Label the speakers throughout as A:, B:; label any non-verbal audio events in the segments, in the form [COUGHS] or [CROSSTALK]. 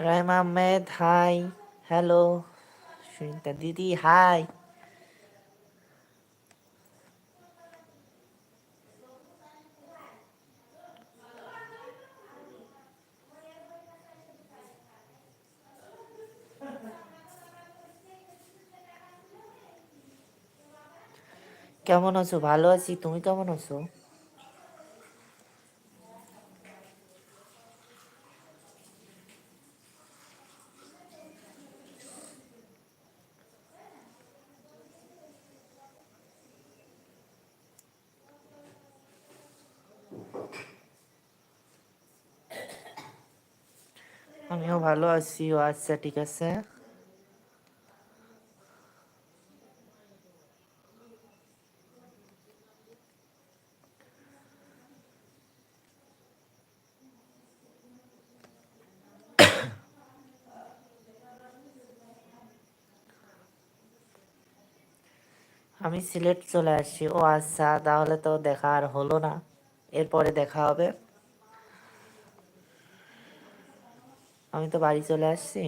A: Raima Ahmed hi hello Sunita দিদি hi কেমন আছো? ভালো আছি। তুমি কেমন আছো? আমিও ভালো আছি, ও আচ্ছা ঠিক আছে। আমি সিলেট চলে আসছি। ও আচ্ছা তাহলে তো দেখা আর হলো না। এরপরে দেখা হবে। আমি তো বাড়ি চলে আসছি।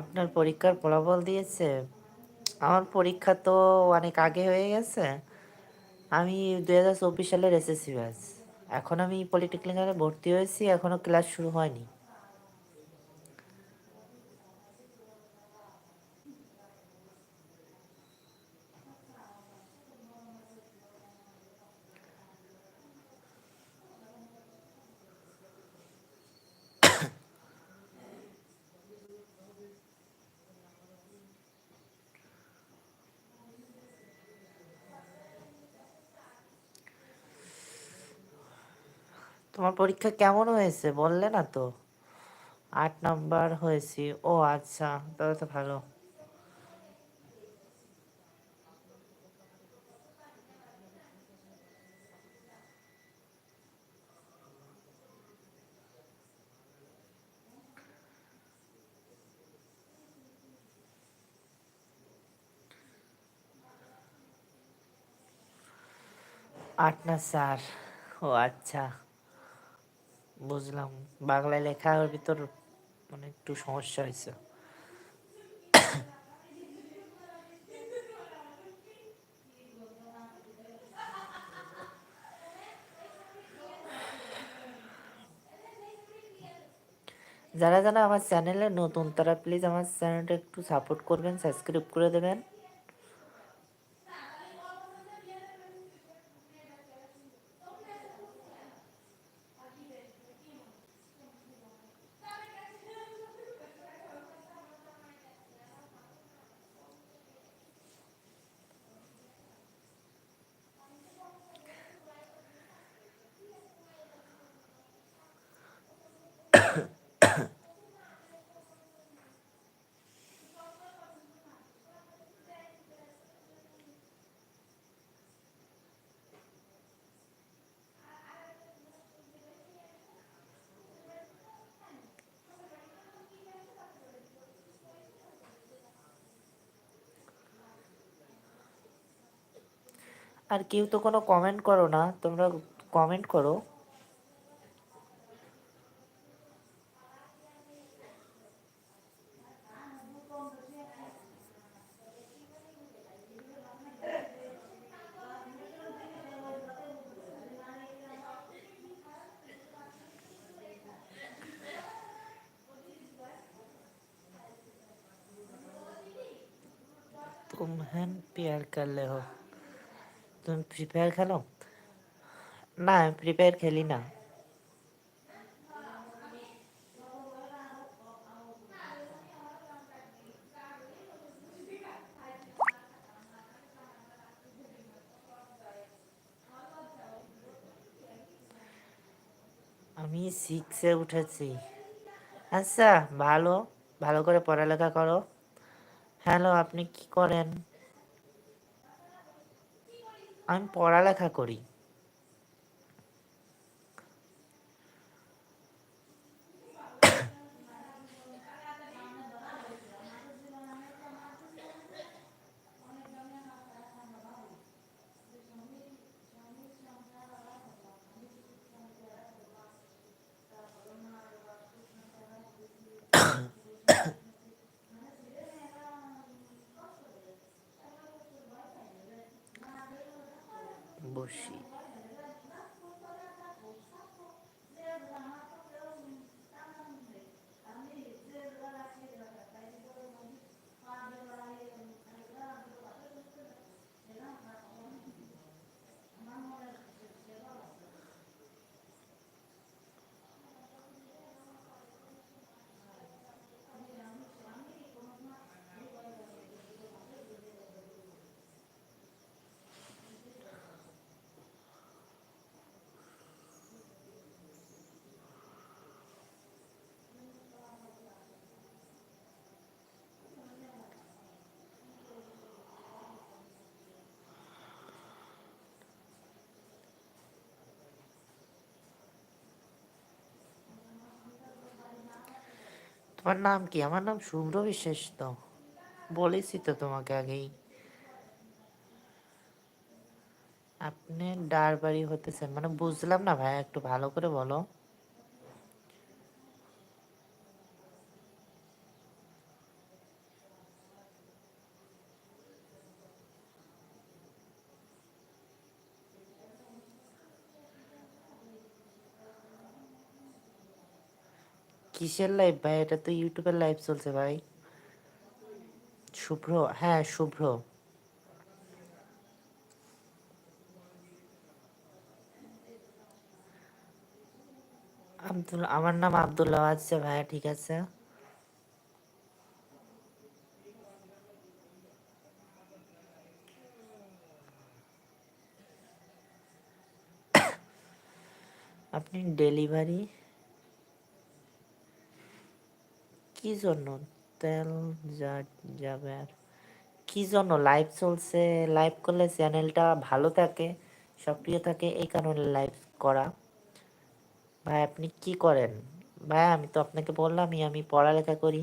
A: আপনার পরীক্ষার ফলাফল দিয়েছে? আমার পরীক্ষা তো অনেক আগে হয়ে গেছে। আমি দু হাজার চব্বিশ সালের এসএসসি ব্যাস এখন আমি পলিটেকনিক্যালে ভর্তি হয়েছি এখনও ক্লাস শুরু হয়নি তোমার পরীক্ষা কেমন হয়েছে? বললে না তো। আট নাম্বার হয়েছি। ও আচ্ছা তাহলে তো ভালো। আট না চার। ও আচ্ছা। বুঝলাম। বাংলায় লেখার ভিতর মানে একটু সমস্যা হয়েছে। যারা যারা আমার চ্যানেলে নতুন, তারা প্লিজ আমার চ্যানেলটা একটু সাপোর্ট করবেন সাবস্ক্রাইব করে দেবেন। আর কেউ তো কোনো কমেন্ট করো না, তোমরা কমেন্ট করো। तुम हैं प्यार कर ले हो। তুমি ফ্রি খেলো? না, আমি ফ্রি খেলি না। আমি সিক্সে উঠেছি। আচ্ছা ভালো ভালো করে পড়ালেখা করো। হ্যালো, আপনি কি করেন? আমি পড়ালেখা করি। বসি তোমার নাম কি? আমার নাম শুভ্র বিশ্বাস তো। বলেছি তো তোমাকে আগেই। আপনি ডার বাড়ি হতেছেন মানে বুঝলাম না ভাই একটু ভালো করে বলো। কিসের লাইভ ভাই? এটা তো ইউটিউবের লাইভ চলছে ভাই। শুভ্র হ্যাঁ শুভ্র। আব্দুল, আমার নাম আব্দুল্লাহ আচ্ছা ভাইয়া ঠিক আছে? [COUGHS] আপনি ডেলিভারি কি জন্য? তেল যাবে আর। কি জন্য? লাইভ চলছে লাইভ করলে চ্যানেলটা ভালো থাকে, সক্রিয় থাকে, এই কারণে লাইভ করা। ভাই, আপনি কি করেন? ভাই, আমি তো আপনাকে বললামই, আমি পড়ালেখা করি।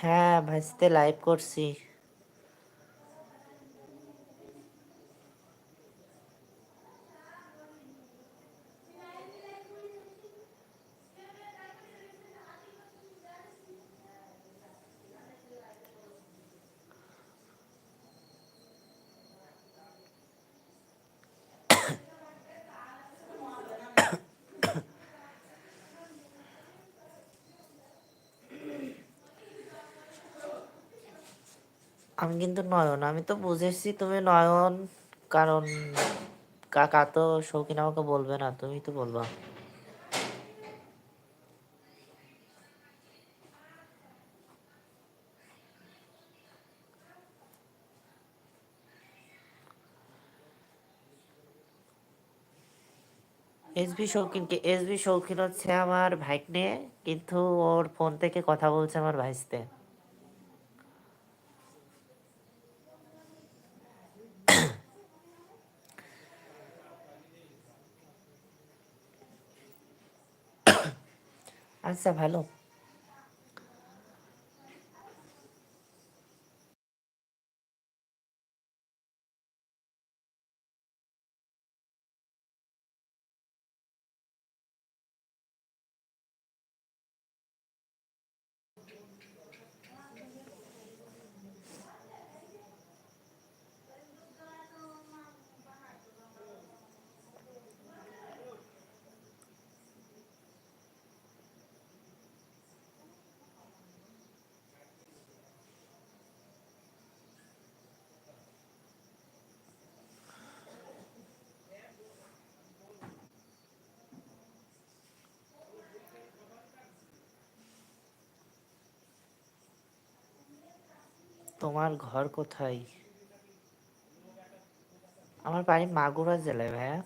A: হ্যাঁ ভাইস্তে লাইভ করছি। আমি কিন্তু নয়ন। আমি তো বুঝেছি তুমি নয়ন, কারণ কাকা তো শৌখিন আমাকে বলবে না, তুমি তো বলবা। এসবি শৌখিন কি এসবি শৌখিন হচ্ছে আমার ভাইকনে কিন্তু ওর ফোন থেকে কথা বলছে আমার ভাইস্তে। আচ্ছা ভালো তোমার ঘর কোথায়? আমার বাড়ি মাগুরা জেলায় ভাইয়া।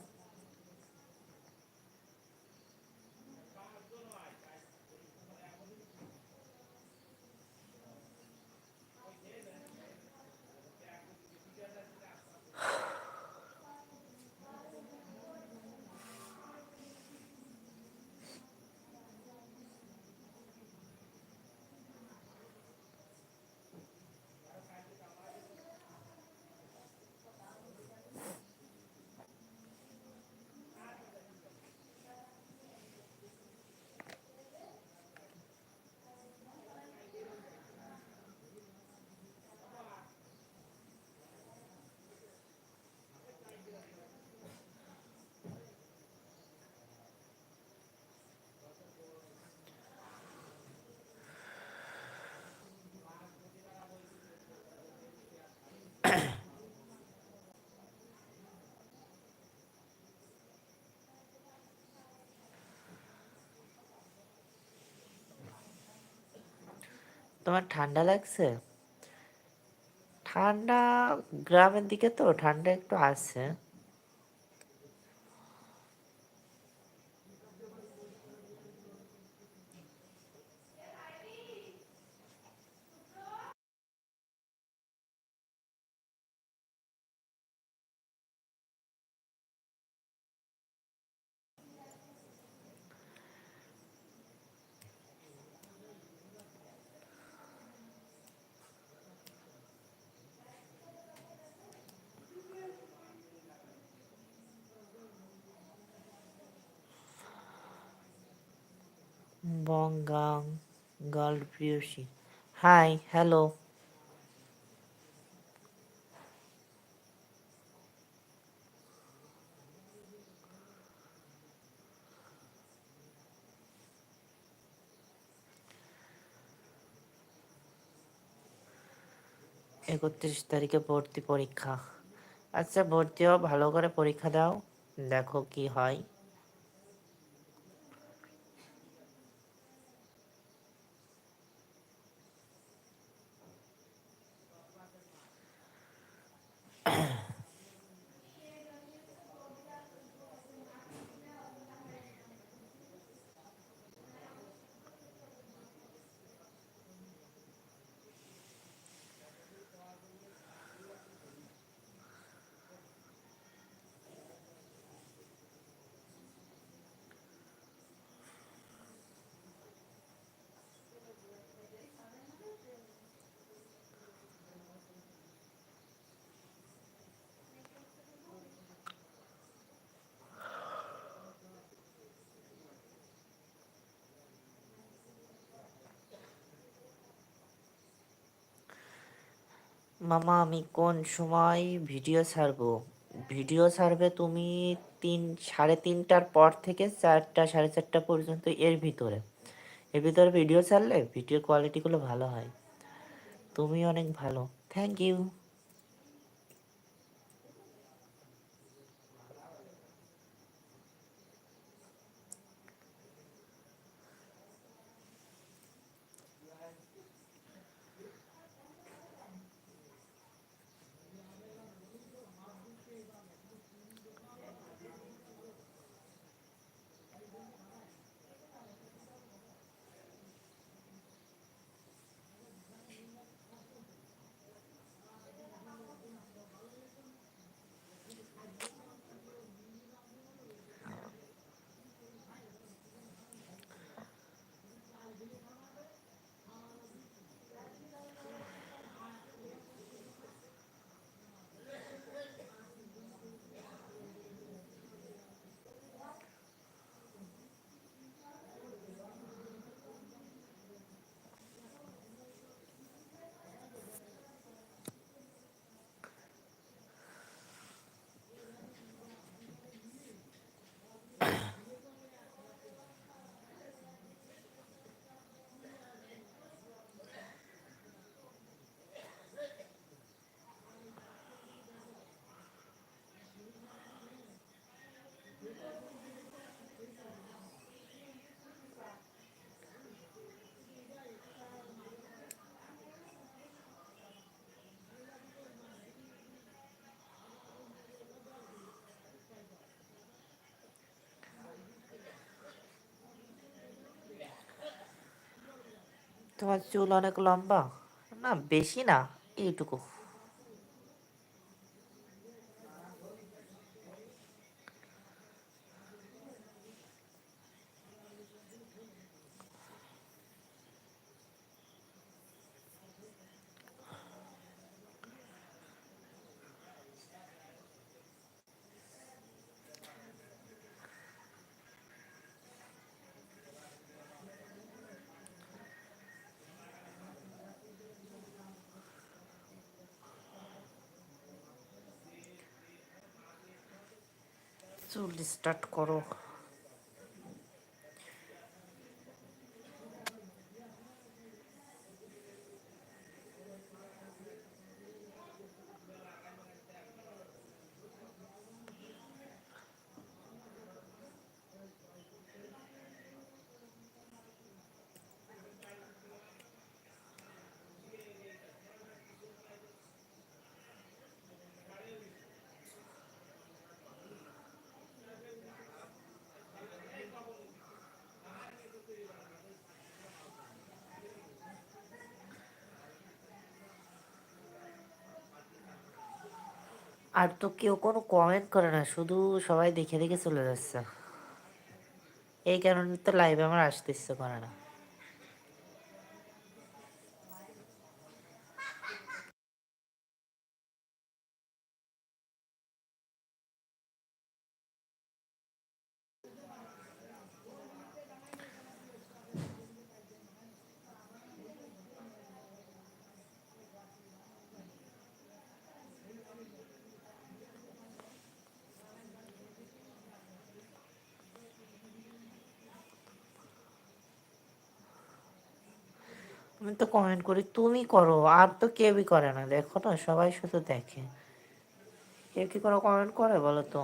A: তোমার ঠান্ডা লাগছে? ঠান্ডা গ্রামের দিকে তো ঠান্ডা একটু আছে। প্রিয়সী হাই হ্যালো একত্রিশ তারিখে ভর্তি পরীক্ষা। আচ্ছা ভর্তি হও, ভালো করে পরীক্ষা দাও। দেখো কি হয়। মামা, আমি কোন সময় ভিডিও ছাড়বো? ভিডিও ছাড়বে তুমি তিন, সাড়ে তিনটার পর থেকে চারটা, সাড়ে চারটা পর্যন্ত এর ভিতরে। এর ভিতরে ভিডিও ছাড়লে ভিডিও কোয়ালিটিগুলো ভালো হয়। তুমি অনেক ভালো। থ্যাংক ইউ তোমার চুল অনেক লম্বা। না বেশি না এইটুকু। চুল স্টার্ট করো। আর তো কেউ কোনো কমেন্ট করে না, শুধু সবাই দেখে দেখে চলে যাচ্ছে। এই কারণে তো লাইভে আমার আসতে ইচ্ছে করে না। আমি তো কমেন্ট করি, তুমি করো, আর তো কেউই করে না। দেখো না, সবাই শুধু দেখে। কেউ কি কোনো কমেন্ট করে বলো তো?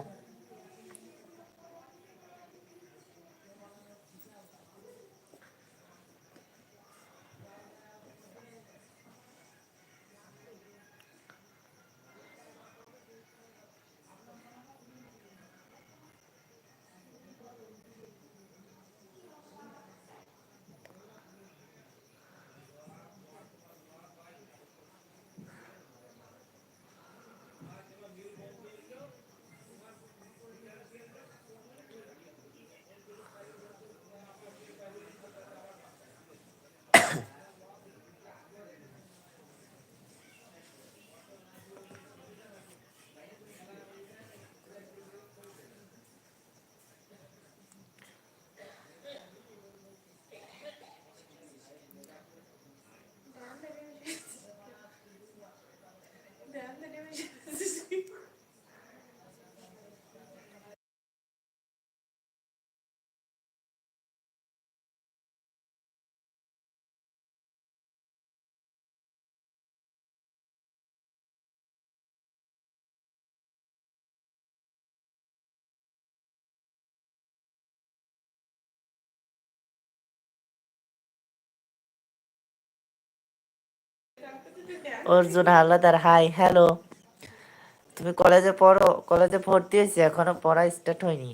A: অর্জুন হাওলাদার হাই হ্যালো তুমি কলেজে পড়ো কলেজে ভর্তি হয়েছি এখনও পড়া স্টার্ট হয়নি।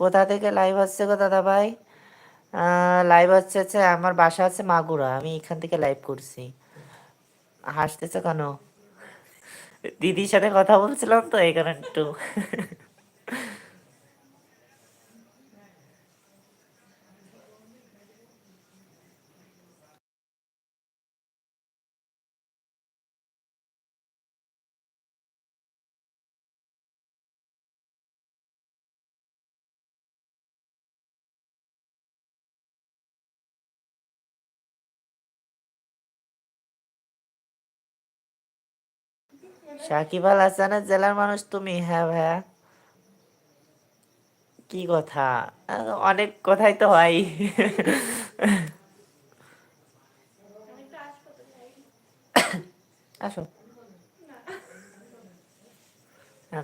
A: কোথা থেকে লাইভ আসছে গো দাদা ভাই লাইভ হচ্ছে হচ্ছে আমার বাসা আছে মাগুরা, আমি এখান থেকে লাইভ করছি। হাসতেছে কেন? দিদির সাথে কথা বলছিলাম তো কারণে একটু। সাকিব আল হাসানের জেলার মানুষ তুমি হ্যাঁ ভাইয়া। কি কথা? অনেক কথাই তো হয়। আসো।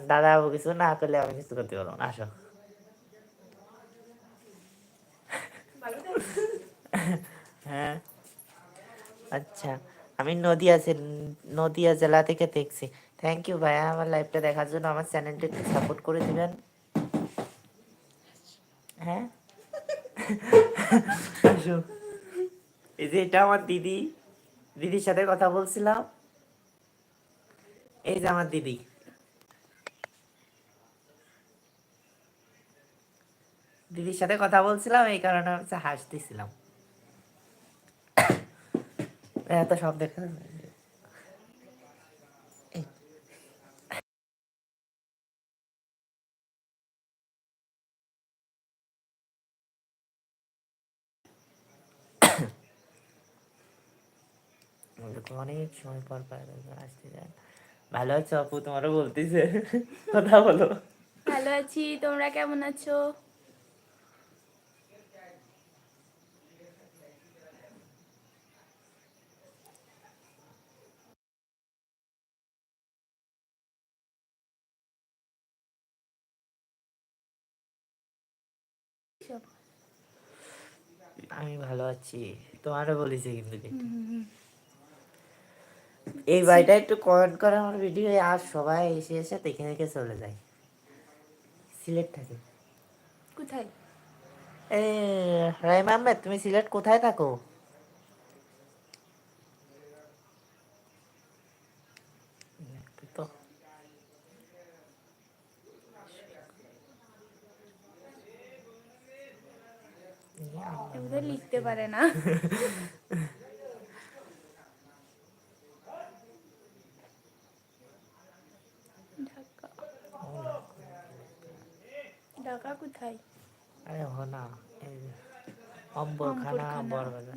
A: দাদা কিছু না করলে আমি কিছু করতে পারব না। আসো। হ্যাঁ। আচ্ছা আমি নদিয়া নদিয়া জেলা থেকে দেখছি। থ্যাংক ইউ ভাইয়া। আমার লাইভটা দেখার জন্য আমার চ্যানেলটা একটু সাপোর্ট করে দিবেন। হ্যাঁ? এই যে এটা আমার দিদি। দিদির সাথে কথা বলছিলাম। এই যে আমার দিদি। দিদির সাথে কথা বলছিলাম, এই কারণে হচ্ছে হাসতেছিলাম। [COUGHS] এত সব দেখা এই। ওরকম অনেক সময় পর আসতে যায়। ভালো আছো আপু? তোমারও বলতেছে। কথা বলো।
B: ভালো আছি। তোমরা কেমন আছো?
A: আমি ভালো আছি। তোমারও বলেছি কিন্তু। এই বাড়িটা একটু কমেন্ট করে আমার ভিডিও আর সবাই এসে এসে দেখে দেখে চলে যায়। সিলেট থাকে।
B: কোথায়?
A: রাইম আহমেদ তুমি সিলেট কোথায় থাকো?
B: লিখতে পারে না [LAUGHS] ঢাকা ঢাকা কোথায়
A: আরে হো না এই যে অম্বরখানা, বড়বাজার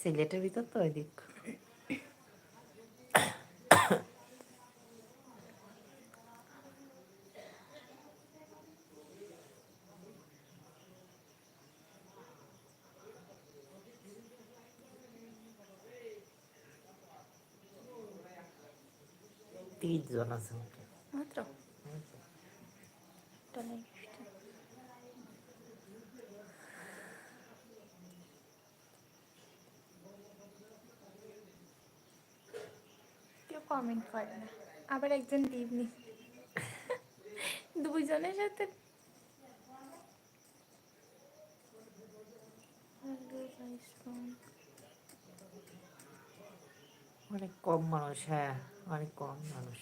A: সিলেটের ভিতর তো ওই দিক। তিরিশ জন আছে
B: মাত্র তাহলে একটা। কেউ কমেন্ট করে না। আবার একজন লিভ নি দুইজনের সাথে।
A: অনেক কম মানুষ হ্যাঁ অনেক কম মানুষ।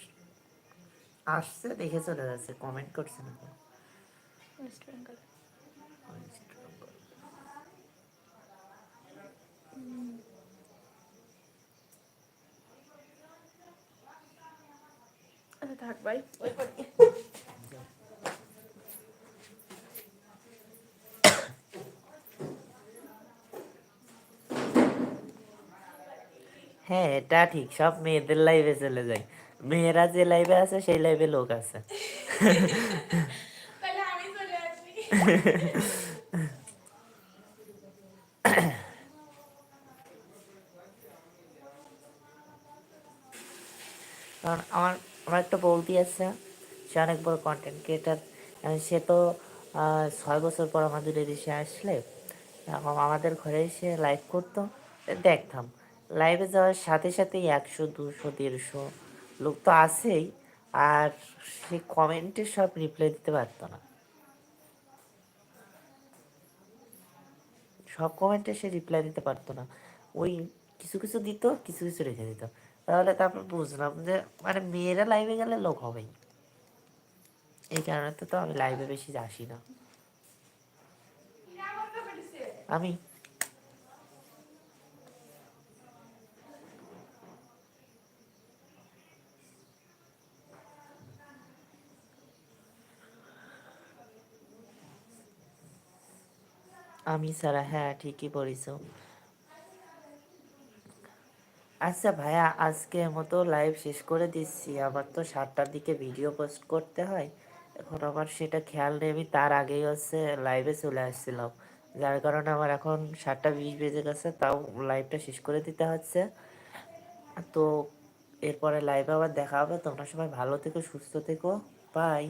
A: আসছে দেখে চলে যাচ্ছে কমেন্ট করছে না।
B: ওয়েস্ট বেঙ্গল থাক ভাই ওই
A: হ্যাঁ এটা ঠিক। সব মেয়েদের লাইভে চলে যায়। মেয়েরা যে লাইভে আছে সেই লাইভে লোক আছে [LAUGHS]
B: তাহলে আমি চলে আসি
A: কারণ আমার আছে সে অনেক বড় কন্টেন্ট ক্রিয়েটার সে তো ছয় বছর পর আমাদের এদেশে আসলে এখন আমাদের ঘরে এসে লাইভ করতো। দেখতাম লাইভে যাওয়ার সাথে সাথেই একশো, দুশো, দেড়শো লোক তো আছেই, আর সে কমেন্টে সব রিপ্লাই দিতে পারতো না। সব কমেন্টে সে রিপ্লাই দিতে পারতো না। ওই কিছু কিছু দিত, কিছু কিছু রেখে দিত। তাহলে তারপর বুঝলাম যে মানে মেয়েরা লাইভে গেলে লোক হবেই। এই কারণে তো আমি লাইভে বেশি আসি না। আমি? আমি সারা হ্যাঁ ঠিকই বলিস আচ্ছা ভাইয়া আজকে মতো লাইভ শেষ করে দিচ্ছি। আবার তো সাতটার দিকে ভিডিও পোস্ট করতে হয়। এখন আমার সেটা খেয়াল নেই, আমি তার আগেই হচ্ছে লাইভে চলে আসছিলাম। যার কারণে আমার এখন সাতটা বিশ বেজে গেছে, তাও লাইভটা শেষ করে দিতে হচ্ছে। তো এরপরে লাইভে আবার দেখা হবে। তোমরা সবাই ভালো থেকো, সুস্থ থেকো। বাই